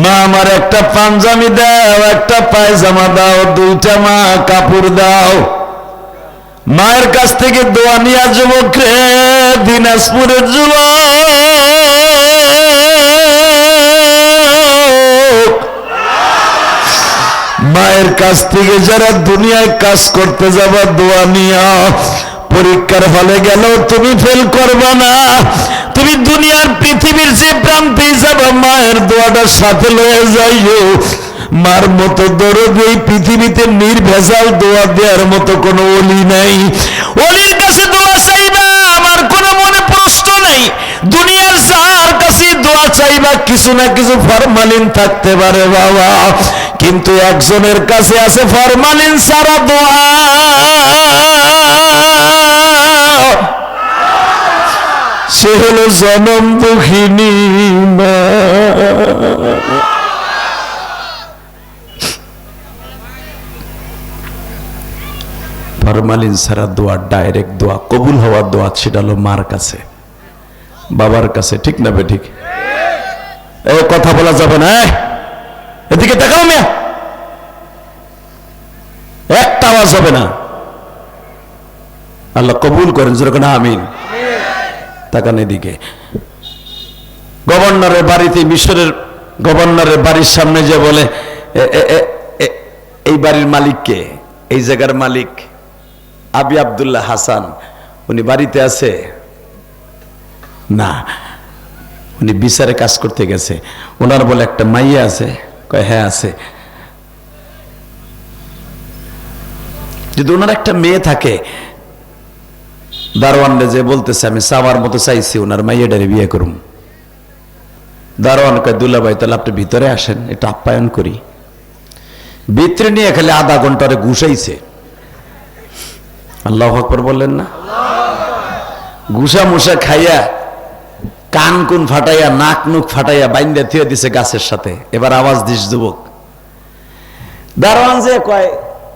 মা আমার একটা পাঞ্জাবি দাও, একটা পায়জামা দাও, দুইটা মা কাপড় দাও। মায়ের কাছ থেকে দোয়া নিয়া যুবক রে দিনাজপুরের যুবক। মায়ের কাছ থেকে যারা দুনিয়ায় কাজ করতে যাবা, দোয়া নিয়া। পরীক্ষার হলে গেল তুমি ফেল করবে না। তুমি দুনিয়ার পৃথিবীর যে প্রান্তে যাবা মায়ের দোয়াটার সাথে লয়ে যাইও। মার মতো দরদ এই পৃথিবীতে নির্ভেজাল দোয়া দেওয়ার মতো কোনো অলি নাই। অলির কাছে দোয়া চাইবা, আমার কোনো মনে প্রশ্ন নাই। দুনিয়ার যার কাছে দোয়া চাইবা, কিছু না কিছু ফরমালিন থাকতে পারে বাবা। কিন্তু একজনের কাছে আছে ফরমালিন সারা দোয়া। সে হলো জনম দুঃখিনী মা। ফরমালিন সারা দোয়া, ডাইরেক্ট দোয়া, কবুল হওয়ার দোয়া সেটা হলো মার কাছে, বাবার কাছে, ঠিক না বে ঠিক? এ, কথা বলা যাবে না এদিকে তাকাও মিয়া। একটা আওয়াজ হবে না। আল্লাহ কবুল করেন, যেরকম আমিন। তাকান এদিকে। গভর্নরের বাড়িতে, মিশরের গভর্নরের বাড়ির সামনে যে বলে এই বাড়ির মালিককে এই জায়গার মালিক আবি আব্দুল্লাহ হাসান। উনি বাড়িতে আছে? না, উনি বিচারে কাজ করতে গেছে। ওনার বলে একটা মাইয়া আছে। কয় হ্যাঁ আছে। যদি ওনার একটা মেয়ে থাকে দারোয়ানরে যে বলতেছে, আমি সাবার মতো চাইছি, ওনার মাইয়াটারে বিয়ে করুম। দারোয়ান কয় দুলাভাই তাহলে আপনি ভিতরে আসেন এটা আপ্যায়ন করি। ভিতরে নিয়ে খালি আধা ঘন্টারে ঘুষাইছে আল্লাহ আকবর বললেন না? ঘুষা মুসা খাইয়া কান কুন ফাটাইয়া নাক নুক ফাটাইয়া বাইন্দা থিয়ে দিছে গাছের সাথে। এবার আওয়াজ দিস, যুবক। দারোয়ান যে কয়,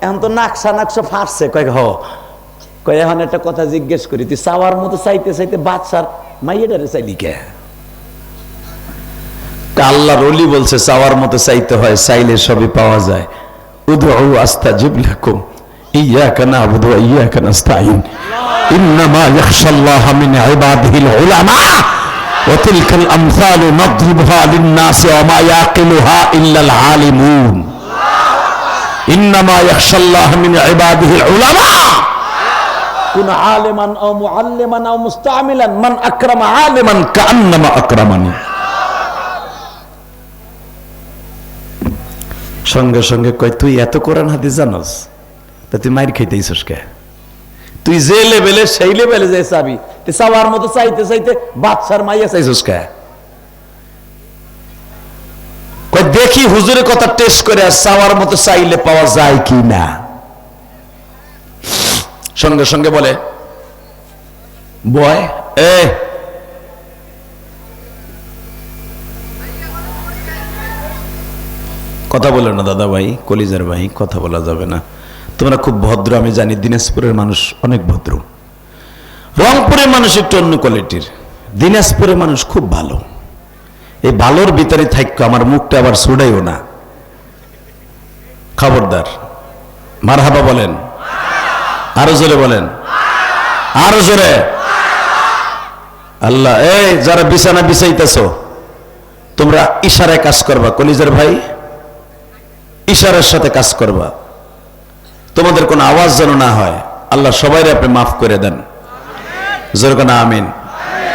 এখন তো নাকশা নাকশা ফাটছে, কয়, হ। কয়, এখন একটা কথা জিজ্ঞেস করি, তুই চাওয়ার মতো চাইতে চাইতে বাচ্চার মাইয়েটারে চাইলি কে? আল্লাহ রলি বলছে, চাওয়ার মতো চাইতে হয়, চাইলে সবই পাওয়া যায়। উদু আস্তা জিবলাকুম ইয়াকা নাবুদু ওয়া ইয়াকা ইন্নামা লিন-নাস ওয়া মা ইয়াকিলুহা ইল্লাল আলিমুন। ইন্নামা ইয়াখশাল্লাহা মিন ইবাদিহিল উলামা। আলিমান আও মুআল্লিমান মুস্তামিলান, মান আকরামা আলিমান কাআন্নামা আকরামানি। সঙ্গে সঙ্গে কয়, তুই এত কোরআন হাদিস জানস? তা তুই মাইর খাইতেইছস কে? তুই যে লেভেলে সেই লেভেলে যে চাবি চাওয়ার মতো চাইতে চাইতে বাচ্চার মাইয়া চাইছস কে? দেখি হুজুরের কথা টেস্ট করে আর চাওয়ার মতো চাইলে পাওয়া যায় কি না? সঙ্গে সঙ্গে বলে, বয়, এ, কথা বলে না দাদা ভাই, কলিজার ভাই, কথা বলা যাবে না। তোমরা খুব ভদ্র, আমি জানি দিনাজপুরের মানুষ অনেক ভদ্র। রংপুরের মানুষ একটু অন্য কোয়ালিটির। দিনাজপুরের মানুষ খুব ভালো। এই ভালোর ভিতরে থাকতো আমার মুখটা আবার ছুড়াইও না। খবরদার, মারহাবা বলেন আরও জোরে বলেন। আরও জোরে। আল্লাহ, এই যারা বিছানা বিছাইতেছ, তোমরা ইশারায় কাজ করবা। কলিজার ভাই, ইশারার সাথে কাজ করবা। তোমাদের কোনো আওয়াজ যেন না হয়, আল্লাহ সবাই আপনি মাফ করে দেন। যেরকম আমিন।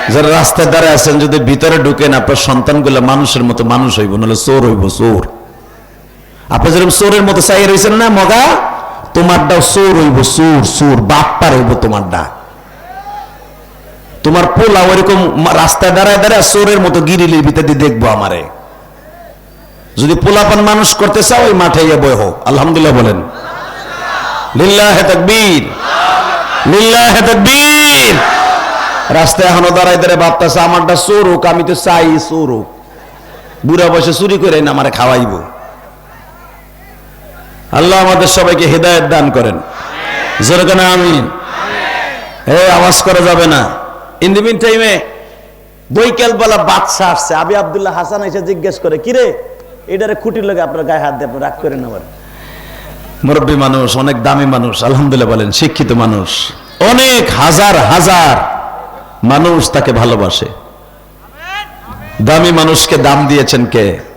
যারা রাস্তায় দাঁড়ায় আছেন, যদি ভিতরে ঢুকেন, আপনার সন্তানগুলো মানুষের মতো মানুষ হইব নাহলে চোর হইব, চোর। আপনি যেরকম চোরের মতো চাই রয়েছেন না, মগা? তোমারটাও চোর হইব, চোর চোর, বাপ্পার হইব তোমারটা তোমার পোলা ওইরকম রাস্তায় দাঁড়ায় দাঁড়ায় চোরের মতো গিরিলির ভিতরে দিয়ে দেখব আমারে। যদি পোলাপান মানুষ করতে চাও, ওই মাঠে গিয়ে বই হোক। আলহামদুলিল্লাহ বলেন। লিল্লাহ তাকবীর। লিল্লাহ তাকবীর। রাস্তায় এখনও দাঁড়ায় দাঁড়ায় ভাবতেছে আমারটা চোর হোক, আমি তো চাই চোর হোক। বুড়া বয়সে চুরি করে না আমারে খাওয়াইব। আল্লাহ আমাদের সবাইকে হেদায়ত দান করেন। যেরকম আমিন? এ, আওয়াজ করা যাবে না। ইন দি মিন টাইমে বৈকাল বেলা বাদশা আসছে। আবি আবদুল্লাহ হাসান এসে জিজ্ঞেস করে কিরে এটারে খুঁটির লোক আপনার গায়ে হাত দিয়ে রাগ করেন আবার। মুরব্বী মানুষ, অনেক দামি মানুষ, আলহামদুলিল্লাহ বলেন, শিক্ষিত মানুষ। অনেক হাজার হাজার মানুষ তাকে ভালোবাসে। দামি মানুষকে দাম দিয়েছেন কে?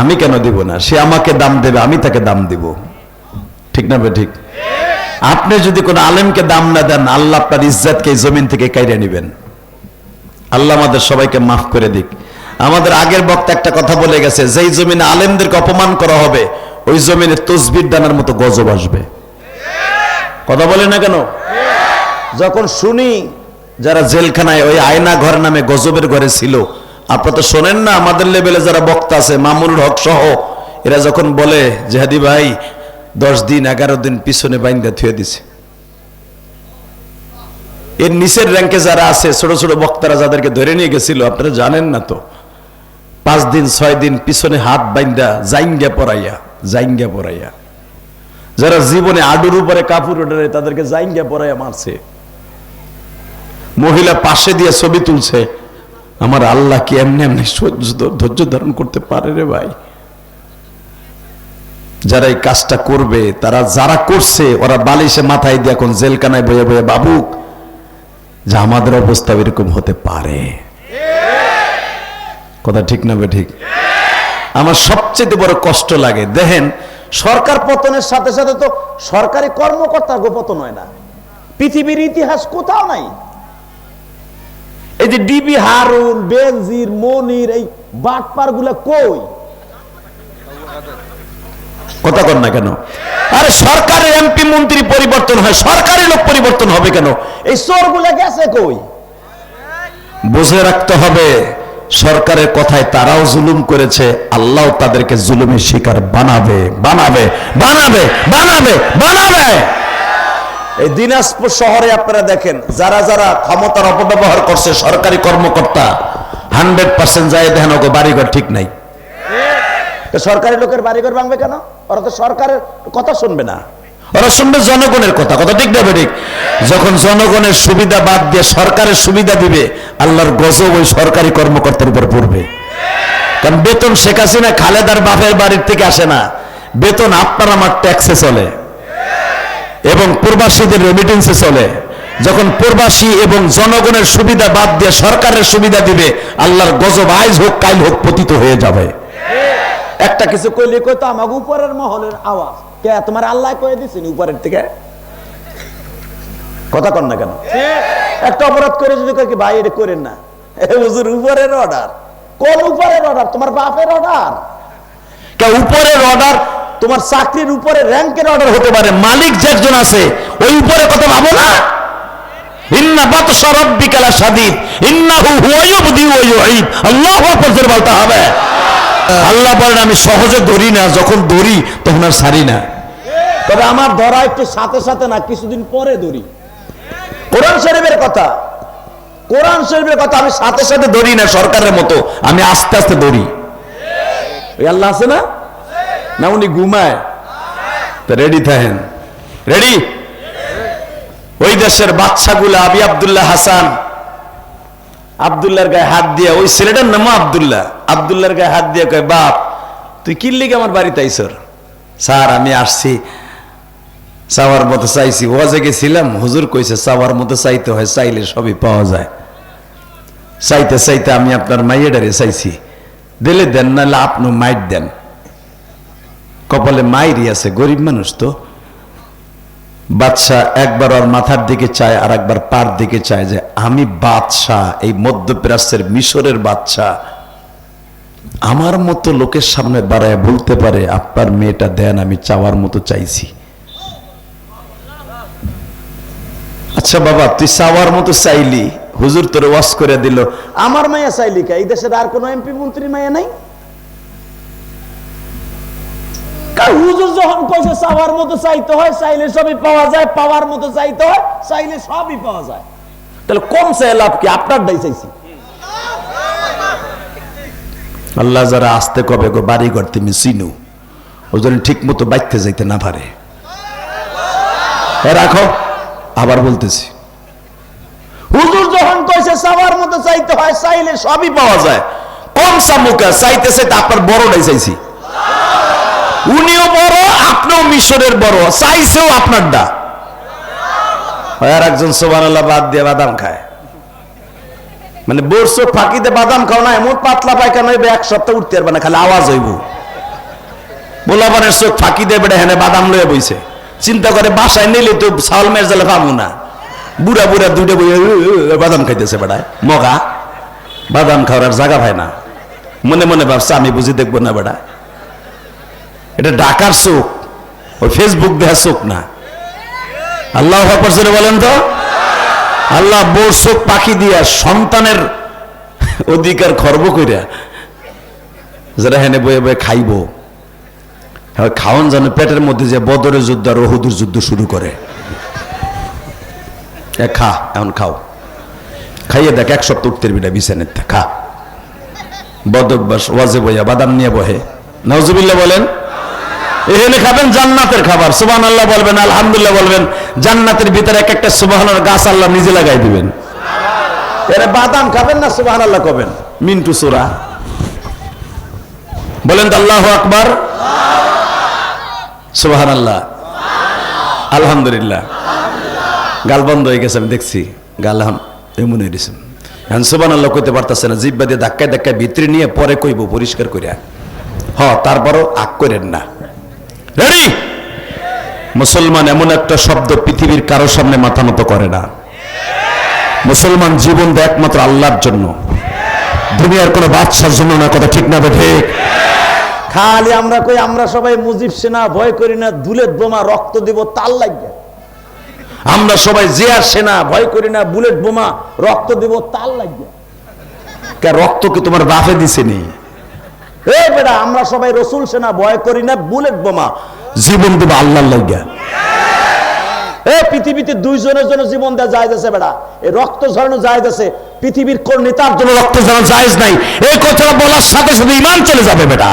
আমি কেন দিব না? সে আমাকে দাম দেবে, আমি তাকে দাম দিব। ঠিক না ঠিক? আপনি যদি কোনো আলেমকে দাম না দেন, আল্লাহ আপনার ইজ্জাতকে জমিন থেকে কাইরে নেবেন। আল্লাহ আমাদের সবাইকে মাফ করে দিক। আমাদের আগের বক্তা একটা কথা বলে গেছে, যেই জমিনে আলেমদেরকে অপমান করা হবে, ওই জমিনে তসবির দানার মতো গজব আসবে। কথা বলে না কেন? যখন শুনি যারা জেলখানায় ওই আয়না ঘর নামে গজবের ঘরে ছিল আপনারা তো শোনেন না, আমাদের লেভেলে যারা বক্তা আছে, মামুনুল হক সহ, এরা যখন বলে জেহাদি ভাই, দশ দিন, এগারো দিন পিছনে বাইন্দা থুয়ে দিছে। এর নিচের র্যাঙ্কে যারা আছে, ছোট ছোট বক্তারা যাদেরকে ধরে নিয়ে গেছিল, আপনারা জানেন না তো। পাঁচ দিন, ছয় দিন পিছনে হাত বাইন্দা, জাইঙ্গা পরাইয়া জাইঙ্গা পরাইয়া। যারা জীবনে আডুর উপরে কাপড় ওঠারে, তাদেরকে জাইঙ্গা পরাইয়া মারছে। মহিলা পাশে দিয়ে ছবি তুলছে। আমার আল্লাহ কি এমনি এমনি ধৈর্য ধারণ করতে পারে রে ভাই? যারা এই কাজটা করবে, তারা যারা করছে, ওরা বালিশে মাথায় দিয়ে এখন জেলখানায় বয়ে বয়ে বাবুক, যে আমাদের অবস্থা এরকম হতে পারে। কথা ঠিক না ঠিক? আমার সবচেয়ে বড় কষ্ট লাগে। দেখেন, সরকার পতনের সাথে সাথে তো সরকারি কর্মকর্তা গোপতন হয় না। পৃথিবীর ইতিহাস কোথাও নাই। এই যে ডিবি হারুন, বেনজির, মনির, এই বাটপারগুলা কই? কথা কর না কেন? আরে সরকারের এমপি মন্ত্রী পরিবর্তন হয় সরকারি লোক পরিবর্তন হবে কেন? এই চোরগুলা গেছে কই? বুঝে রাখতে হবে, সরকারের কথায় তারাও জুলুম করেছে, আল্লাহ তাদেরকে জুলুমের শিকার বানাবে বানাবে বানাবে বানাবে বানাবে। এই দিনাজপুর শহরে আপনারা দেখেন, যারা যারা ক্ষমতার অপব্যবহার করছে, সরকারি কর্মকর্তা, হান্ড্রেড পার্সেন্ট যায় দেখেন ওকে বাড়িঘর ঠিক নাই। সরকারি লোকের বাড়িঘর ভাঙবে কেন? ওরা তো সরকারের কথা শুনবে না। ওরা শুনবে জনগণের কথা কথা ঠিক না ঠিক? যখন জনগণের সুবিধা বাদ দিয়ে সরকারের সুবিধা দিবে, আল্লাহর গজব ওই সরকারি কর্মকর্তার উপর পড়বে। কারণ বেতন শেখ হাসিনা, খালেদার বাপের বাড়ির থেকে আসে না। বেতন আপনার আমার ট্যাক্সে চলে। এবং প্রবাসীদের রেমিটেন্সে চলে। যখন প্রবাসী এবং জনগণের সুবিধা বাদ দিয়ে সরকারের সুবিধা দিবে আল্লাহর গজব আইজ হোক কাইল হোক পতিত হয়ে যাবে। একটা কিছু কইলে কই তো আমাকে উপরের মহলের আওয়াজ। কে তোমার আল্লাহ কয়ে দিছেন উপরের থেকে? কথা কর না কেন? একটা অপরাধ করে যদি কয় কি ভাই এটা করেন না। এ হুজুর উপরের অর্ডার কোন উপরের অর্ডার তোমার বাপের অর্ডার কে উপরের অর্ডার তোমার চাকরির উপরে র্যাঙ্কের অর্ডার হতে পারে। মালিক যে একজন আছে, ওই উপরে কথা ভাবো না। ইন্না আল্লাহু আল্লাহ আমি সহজে যখন তখন আর না। তবে আমার একটু সাথে সাথে না, কিছুদিন পরে কোরআন শরীফের কথা। কোরআন শরীফের কথা, আমি সাথে সাথে না, সরকারের মতো। আমি আস্তে আস্তে ওই আল্লাহ আছে না? না উনি ঘুমায়। তো রেডি থাকেন রেডি ওই দেশের বাচ্চাগুলো, আবি আব্দুল্লাহ হাসান। আব্দুল্লাহর গায়ে হাত দিয়ে, ওই ছেলেটার নাম আব্দুল্লাহ। আব্দুল্লাহর গায়ে হাত দিয়ে কয়, বাপ, তুই কি আমার বাড়িতে আইসর স্যার, আমি আসছি। চাওয়ার মতো চাইছি। ওয়াজে গেছিলাম? হুজুর কইছে, চাওয়ার মতো চাইতে হয়, চাইলে সবই পাওয়া যায়। চাইতে চাইতে আমি আপনার মাইয়েডারে চাইছি। দিলে দেন, নাহলে আপনি মাইট দেন। কপালে মাইরই আছে, গরিব মানুষ তো। বাদশাহ একবার ওর মাথার দিকে চায়, আর একবার পার দিকে চায় যে, আমি বাদশাহ, এই মধ্যপ্রাচ্যের মিশরের বাদশাহ। আমার মতো লোকের সামনে বাড়ায় বলতে পারে, আপনার মেয়েটা দেন, আমি চাওয়ার মতো চাইছি। আচ্ছা বাবা, তুই চাওয়ার মতো চাইলি। হুজুর তোরে ওয়াশ করে দিল, আমার মায়া চাইলি কা? এই দেশের আর কোন এমপি মন্ত্রী মায়া নাই? কারণ হুজুর যখন কইছে চাওয়ার মতো চাইতে হয় চাইলে সবই পাওয়া যায় পাওয়ার মতো চাইতে হয় চাইলে সবই পাওয়া যায়। তাহলে কম চাই লাভ কি? চাইছি। আল্লাহ যারা আসতে কবে গো বাড়ি ঘর তুমি চিনু। ও ঠিক মতো বাইতে যাইতে না পারে। রাখো আবার বলতেছি। হুজুর যখন কইছে চাওয়ার মতো চাইতে হয় চাইলে সবই পাওয়া যায়। কম সামুকা চাইতেছে তা আপনার বড়টাই চাইছি। উনিও বড়, আপনিও মিশরের বড়। চাইছেও আপনারটা আর একজন সোবান বাদ দিয়ে বাদাম খায়। মানে বোরসো ফাঁকিতে বাদাম খাও না, এমন পাতলা পায়খানা হইবে এক সপ্তাহ উঠতে পারবে না, খালি আওয়াজ হইব। বোলাবানের চোখ ফাঁকি দেবে হেনে বাদাম লয়ে বইছে। চিন্তা করে বাসায় নিলে তো চাউল মেরজালে পাবো না। বুড়া বুড়া দুইটা বই বাদাম খাইতেছে বেড়ায়। মগা, বাদাম খাওয়ার জায়গা পায় না। মনে মনে ভাবছে, আমি বুঝি দেখব না বেড়া এটা ডাকার চোখ। ওই ফেসবুক দেখার চোখ না। আল্লাহ আকবর বলেন তো। আল্লাহ বোর চোখ পাখি দিয়া সন্তানের অধিকার খর্ব কইরা যারা হেনে বয়ে বয়ে খাইব। হ্যাঁ, খাওয়ান যেন পেটের মধ্যে যে বদরের যুদ্ধ আর রহুদুর যুদ্ধ শুরু করে। খা এখন খাও। খাইয়ে দেখ এক সপ্তাহ উঠতে বিটা বিছানের খা। বদভ্যাস ওয়াজে বইয়া বাদাম নিয়ে বহে। নজুবিল্লা বলেন এখানে খাবেন জান্নাতের খাবার। সুবাহ আল্লাহ বলবেন, আলহামদুলিল্লাহ বলবেন। জান্নাতের ভিতরে এক একটা সুবাহ গাছ আল্লাহ নিজে লাগাই দিবেন। এরা বাদাম খাবেন না সুবাহ আল্লাহ কবেন? মিন্টু সুরা। বলেন তো আল্লাহ আকবার। সুবাহ আল্লাহ আলহামদুলিল্লাহ। গাল বন্ধ হয়ে গেছে, আমি দেখছি। গাল এমন এখন সুবান আল্লাহ কইতে পারতেছে না, জিব্বা দিয়ে ধাক্কায় ধাক্কায় ভিতরে নিয়ে পরে কইব, পরিষ্কার করিয়া হ, তারপরও আগ করেন না। রেডি মুসলমান এমন একটা শব্দ পৃথিবীর কারও সামনে মাথা নত করে না। মুসলমান জীবন দেয় একমাত্র আল্লাহর জন্য। দুনিয়ার কোনো বাদশার জন্য না কথা ঠিক না ঠিক? খালি আমরা কই আমরা সবাই মুজিব সেনা ভয় করি না দুলের বোমা রক্ত দিব তার লাগবে। আমরা সবাই জিয়ার সেনা ভয় করি না বুলেট বোমা রক্ত দিব তার লাগবে। রক্ত কি তোমার বাফে দিছেনি এ বেটা, আমরা সবাই রসুল সেনা, ভয় করি না, বুলেট বোমা। জীবন দেবো আল্লাহর লাগিয়া এ পৃথিবীতে দুইজনের জন্য জীবন দেওয়া যায় যাচ্ছে বেটা। এই রক্ত ঝরানো যায় যাচ্ছে পৃথিবীর কোন নেতার জন্য রক্ত জানা জায়েজ নাই। এই কথাটা বলার সাথে সাথে ইমান চলে যাবে বেটা।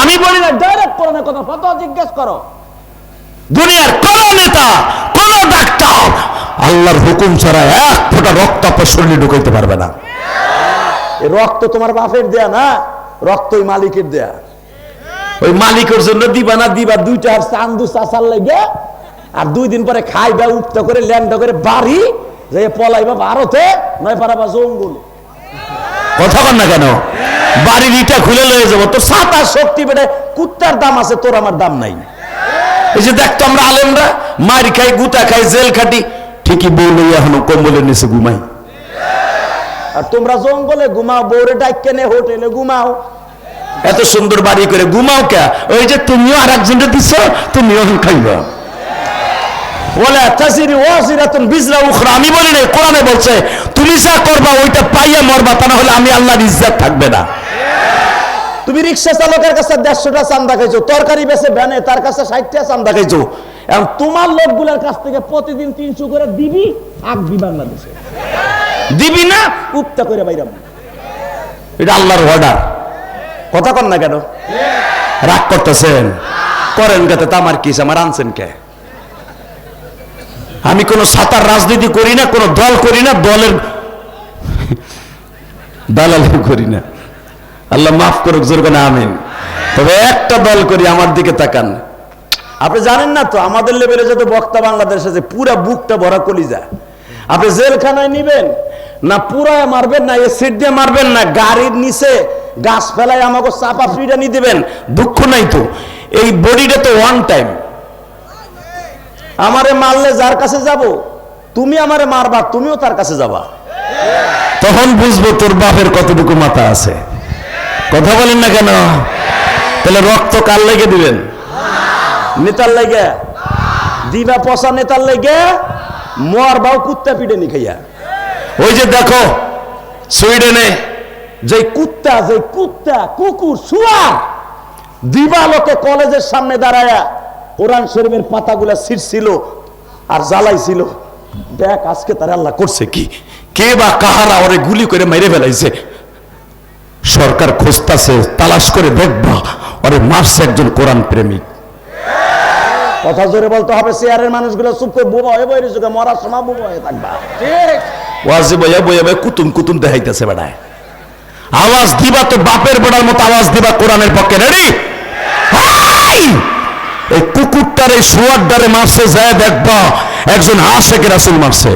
আমি বলি না ডাইরেক্ট করো না কথা ফটো জিজ্ঞেস করো। দুনিয়ার কোন নেতা, কোন ডাক্তার আল্লাহর হুকুম ছাড়া এক ফোঁটা রক্ত আপনার শরীরে ঢুকাইতে পারবে না। রক্ত তোমার বাপের দেয়া না। রক্ত ওই মালিকের দেয়া। ওই মালিকের জন্য দিবা না দিবা দুইটা আর চান্দু চাচার লাগে আর দুই দিন পরে খাই খাইবা উঠতে করে ল্যান্ড করে বাড়ি যে পলাইবা ভারতে নয় পারাবা জঙ্গলে। কথা বল না কেন? বাড়ির ইটা খুলে লয়ে যাব। তোর সাত সাতার শক্তি বেড়ে কুত্তার দাম আছে তোর আমার দাম নাই। এই যে দেখতো আমরা আলেমরা মার খাই গুতা খাই জেল খাটি ঠিকই বউ লইয়া এখনও কম্বলের নিচে ঘুমাই। আর তোমরা জঙ্গলে ঘুমাও বৌরে কেনে হোটেলে ঘুমাও। এত সুন্দর বাড়ি করে ঘুমাও কে? ওই যে তুমিও আর একজনকে দিচ্ছ তুমিও খাইবা। আমি বলি কোরআনে বলছে, তুমি যা করবা ওইটা পাইয়া মরবা, তা না হলে আমি আল্লাহর থাকবে না। তুমি রিক্সা চালকের কাছে দেড়শোটা চান্দা খাইছো, তরকারি বেছে ভ্যানে, তার কাছে ষাটটা চান্দা খাইছো। এখন তোমার লোকগুলোর কাছ থেকে প্রতিদিন তিনশো করে দিবি আঁকবি বাংলাদেশে। দিবি না উপ্তা করে বাইরাম। এটা আল্লাহর অর্ডার কথা কন না কেন? রাগ করতেছেন। করেন কেতে তা আমার কি আমার আনছেন কে? আমি কোন সাতার রাজনীতি করি না, কোন দল করি না, দলের দালালি করি না। আল্লাহ মাফ করুক, জোর করে আমিন। তবে একটা দল করি, আমার দিকে তাকান। আপনি জানেন না তো, আমাদের লেভেলে যত বক্তা বাংলাদেশে আছে, পুরা বুকটা ভরা কলিজা। আপনি জেলখানায় নিবেন, না পুরায় মারবেন, না এ সিট দিয়ে মারবেন, না গাড়ির নিচে গাছ ফেলায় আমাকে চাপা ফ্রিটা নিয়ে দিবেন, দুঃখ নাই তো। এই বডিটা তো ওয়ান টাইম আমারে মারলে যার কাছে যাব? তুমি আমারে মারবা, তুমিও তার কাছে যাবা। তখন বুঝব তোর বাপের কতটুকু মাথা আছে। কথা বলেন না কেন? তাহলে রক্ত কার লেগে দিবেন? নেতার লেগে। দিবা পচা নেতার লেগে। মর বাও কুত্তা পিটে নি খাইয়া। ওই যে দেখো, সুইডেনে যে কুত্তা যে কুত্তা কুকুর শুয়ার। দিবালোকে কলেজের সামনে দাঁড়ায়া কোরআন শরীফের পাতাগুলা ছিঁড়ছিল আর জ্বালাইছিল। দেখ আজকে তারা আল্লাহ করছে কি? কে বা কাহারা ওরে গুলি করে মেরে ফেলাইছে? সরকার খোঁজতাছে তালাশ করে দেখবা ওরে মারছে একজন কোরআন প্রেমিক। কথা জোরে বলতে হবে চেয়ারের মানুষগুলো চুপ করে বোবা হয়ে বই রয়েছে মরার সময় বোবা হয়ে থাকবা। ওয়াজি বইয়া বইয়া বইয়া কুতুম কুতুম দেখাইতেছে বেড়ায়। আওয়াজ দিবা তো বাপের বেড়ার মতো আওয়াজ দিবা কোরআনের পক্ষে রেডি এই কুকুরটার এই শুয়ারটারে মারছে যায় দেখবা একজন আশেখ রাসুল মারছে।